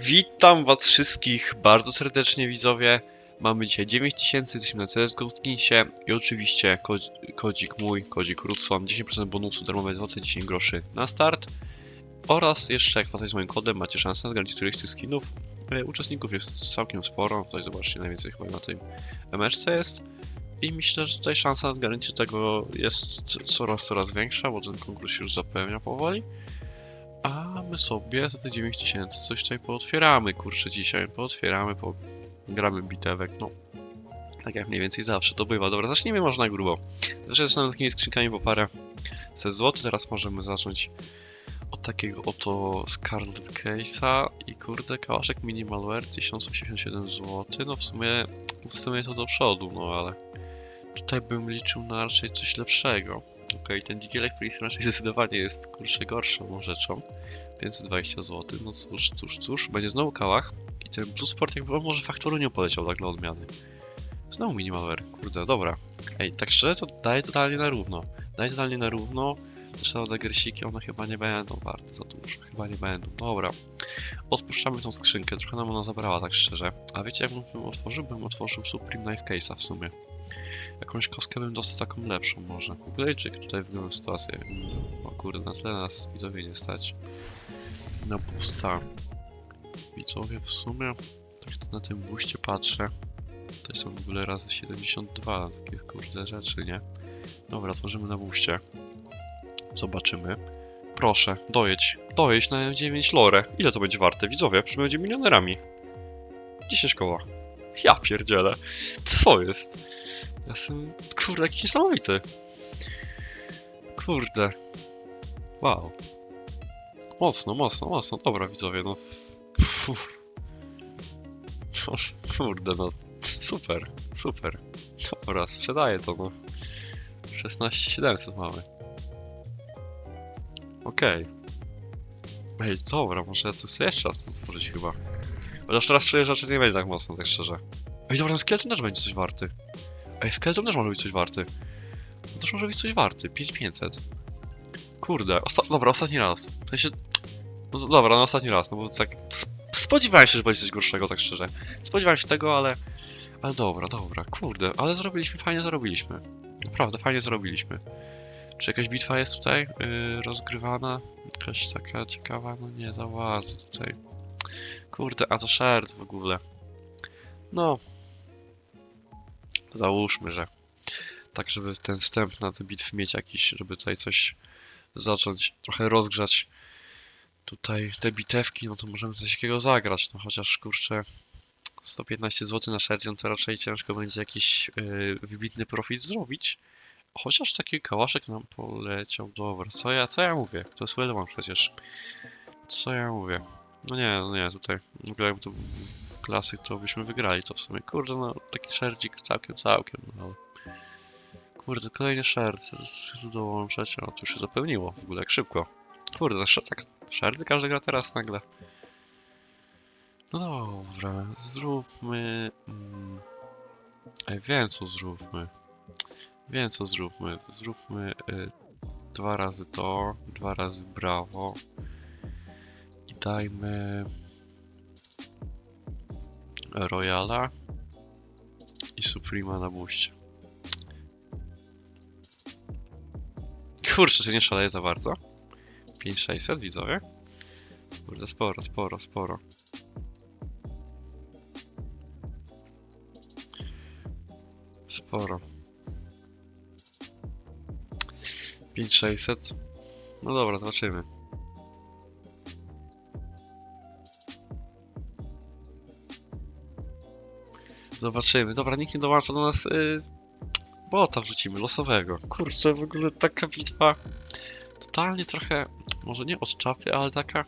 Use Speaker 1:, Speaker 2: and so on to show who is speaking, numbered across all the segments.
Speaker 1: Witam was wszystkich bardzo serdecznie widzowie. Mamy dzisiaj 9000, jesteśmy na CSGO Skinsie i oczywiście kod, kodzik mój, kodzik Rutson, 10% bonusu, darmowe złote, 10 groszy na start. Oraz jeszcze jak wpadać z moim kodem macie szansę na zgarnięcie którychś z tych skinów. E, Uczestników jest całkiem sporo, tutaj zobaczcie najwięcej chyba na tej MRC jest. I myślę, że tutaj szansa na zgarnięcie tego jest coraz, coraz większa, bo ten konkurs już zapewnia powoli. A my sobie za te 9000 coś tutaj pootwieramy, kurczę, dzisiaj. Pootwieramy, po... gramy bitewek, no. Tak jak mniej więcej zawsze to bywa. Dobra, zacznijmy może na grubo. Zawsze zaczynamy takimi skrzynkami po parę set zł. Teraz możemy zacząć od takiego oto Scarlet Case'a i kurde, kałaszek Minimalware 1087 zł. No w sumie, w sumie to do przodu, no ale tutaj bym liczył na raczej coś lepszego. Okej, ten Digielek raczej zdecydowanie jest kurczę gorszą rzeczą. 520 zł, no cóż, cóż, cóż, będzie znowu kałach. I ten Blue Sport jakby może faktorunią poleciał tak dla odmiany. Znowu minimalware, kurde, dobra. Ej, tak szczerze to daje totalnie na równo. Daje totalnie na równo. Te Shadow Gersiki, one chyba nie będą warte za dużo, chyba nie będą. Dobra. Odpuszczamy tą skrzynkę, trochę nam ona zabrała, tak szczerze. A wiecie jak bym otworzył? Bym otworzył Supreme Knife Case'a w sumie. Jakąś kostkę bym dostał taką lepszą może. Glejczyk tutaj wygląda sytuację. O kurde, na tle nas widzowie nie stać. Na pusta. Widzowie w sumie, tak to na tym buście patrzę. To są w ogóle razy 72 takie kurde rzeczy, nie? Dobra, tworzymy na buście. Zobaczymy. Proszę, dojedź. Dojedź na 9 lore. Ile to będzie warte? Widzowie, przecież będzie milionerami. Dzisiaj szkoła. Ja pierdzielę. Co jest? Jestem, kurde, jakiś niesamowity. Kurde. Wow. Mocno, mocno, mocno. Dobra, widzowie, no. Uff. O, Kurde, no. Super, super. Dobra, sprzedaję to, no. 16700 mamy. Okej. Ej, dobra, może ja tu chcę jeszcze raz to stworzyć chyba. Chociaż teraz czuję, że raczej nie będzie tak mocno, tak szczerze. Ej, dobra, ten skeleton też będzie coś warty. Ej, skeleton też może być coś warty. On też może być coś warty. 5500. Kurde, osta dobra, ostatni raz. W sensie... No, dobra, no ostatni raz, no bo tak... sp- Spodziewałem się, że będzie coś gorszego, tak szczerze. Spodziewałem się tego, ale... Ale dobra, dobra, kurde, ale zrobiliśmy, fajnie zrobiliśmy. Naprawdę, fajnie zrobiliśmy. Czy jakaś bitwa jest tutaj yy, rozgrywana? Jakaś taka ciekawa? No nie, zauważę tutaj. Kurde, a to shard w ogóle. No, załóżmy, że tak, żeby ten wstęp na te bitwy mieć jakiś, żeby tutaj coś zacząć, trochę rozgrzać tutaj te bitewki, no to możemy coś takiego zagrać, no chociaż kurczę 115 zł na Sherzion to raczej ciężko będzie jakiś yy, wybitny profit zrobić. Chociaż taki kałaszek nam poleciał, dobra, co ja, co ja mówię? To jest wiadomo przecież. Co ja mówię? No nie, no nie, tutaj, w ogóle jakby to był klasyk, to byśmy wygrali to w sumie. Kurde, no taki szerdzik całkiem, całkiem, no ale... Kurde, kolejny szerd, chcę dołączać, o, to już się zapełniło w ogóle, jak szybko. Kurde, sz- tak, szerdy każdy gra teraz nagle. No dobra, zróbmy... Mm, wiem co zróbmy. Wiem co zróbmy. Zróbmy y, dwa razy to, dwa razy brawo. I dajmy... Royala i Suprema na buście. Kurczę, czy nie szaleje za bardzo? 5600 widzowie? Kurde, sporo, sporo, sporo. Sporo. 5600. No dobra, zobaczymy. Zobaczymy. Dobra, nikt nie dołącza do nas. Yy, bota wrzucimy, losowego. Kurczę, w ogóle taka bitwa. Totalnie trochę. Może nie od czapy, ale taka.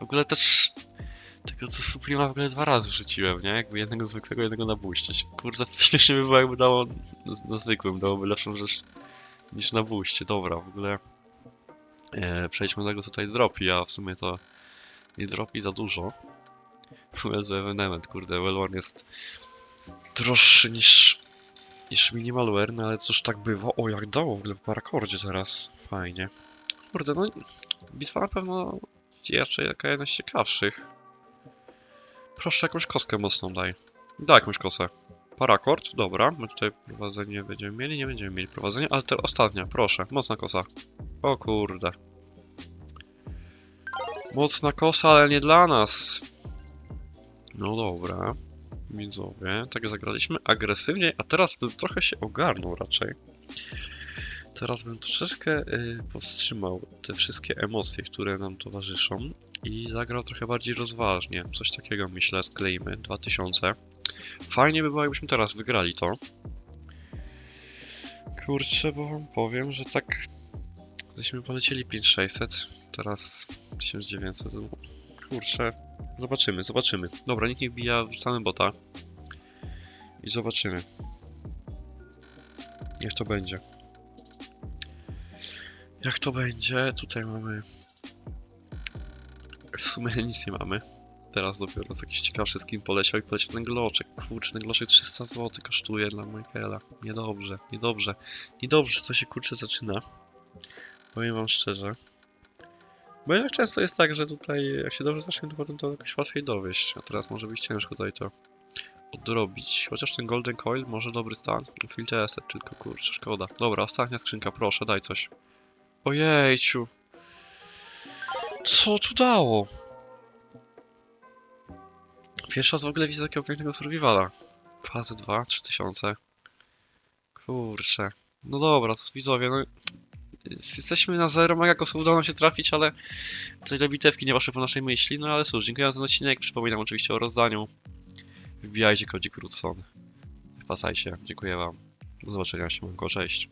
Speaker 1: W ogóle też. Tego co Suprema w ogóle dwa razy wrzuciłem, nie? Jakby jednego zwykłego, jednego na buście. Kurde, śmiesznie by było jakby dało na, zwykłym, dałoby lepszą rzecz niż na. Dobra, w ogóle. E, przejdźmy do tego tutaj dropi, a w sumie to nie dropi za dużo. Well Evenement, kurde, Well jest droższy niż, niż Minimalware, no ale cóż tak bywa. O, jak dało w ogóle po parakordzie teraz. Fajnie. Kurde, no bitwa na pewno raczej jaka jedna z ciekawszych. Proszę, jakąś kostkę mocną daj. Daj jakąś kosę. Parakord, dobra. My tutaj prowadzenie będziemy mieli, nie będziemy mieli prowadzenia, ale to ostatnia, proszę, mocna kosa. O kurde. Mocna kosa, ale nie dla nas. No dobra. Widzowie, tak zagraliśmy agresywnie, a teraz bym trochę się ogarnął raczej. Teraz bym troszeczkę y, powstrzymał te wszystkie emocje, które nam towarzyszą i zagrał trochę bardziej rozważnie. Coś takiego myślę, skleimy. 2000. Fajnie by było, jakbyśmy teraz wygrali to. Kurczę, bo wam powiem, że tak... Żeśmy polecieli 5600, teraz 1900. no, Kurczę, zobaczymy, zobaczymy. Dobra, nikt nie wbija, wrzucamy bota. I zobaczymy. Niech to będzie. Jak to będzie? Tutaj mamy... W sumie nic nie mamy. Teraz dopiero z jakiś ciekawszy skin poleciał i poleciał ten gloczek. Kurczę, ten gloczek 300 zł kosztuje dla Michaela. Niedobrze, niedobrze. Niedobrze, co się kurczę zaczyna. Powiem wam szczerze. Bo jednak często jest tak, że tutaj jak się dobrze zacznie, to potem to jakoś łatwiej dowieść. A teraz może być ciężko tutaj to odrobić. Chociaż ten Golden Coil może dobry stan. Filter Estet, tylko kurczę, szkoda. Dobra, ostatnia skrzynka, proszę, daj coś. Ojejciu. Co tu dało? Pierwszy raz w ogóle widzę takiego pięknego survivala. Fazy 2, 3000. Kurczę. No dobra, widzowie, no... Jesteśmy na zero, mega kosów udało nam się trafić, ale... Tutaj do bitewki nie poszły po naszej myśli, no ale cóż, dziękuję za odcinek, przypominam oczywiście o rozdaniu. Wbijajcie kodzik Rudson. Wpasajcie, dziękuję wam. Do zobaczenia, siemanko, cześć.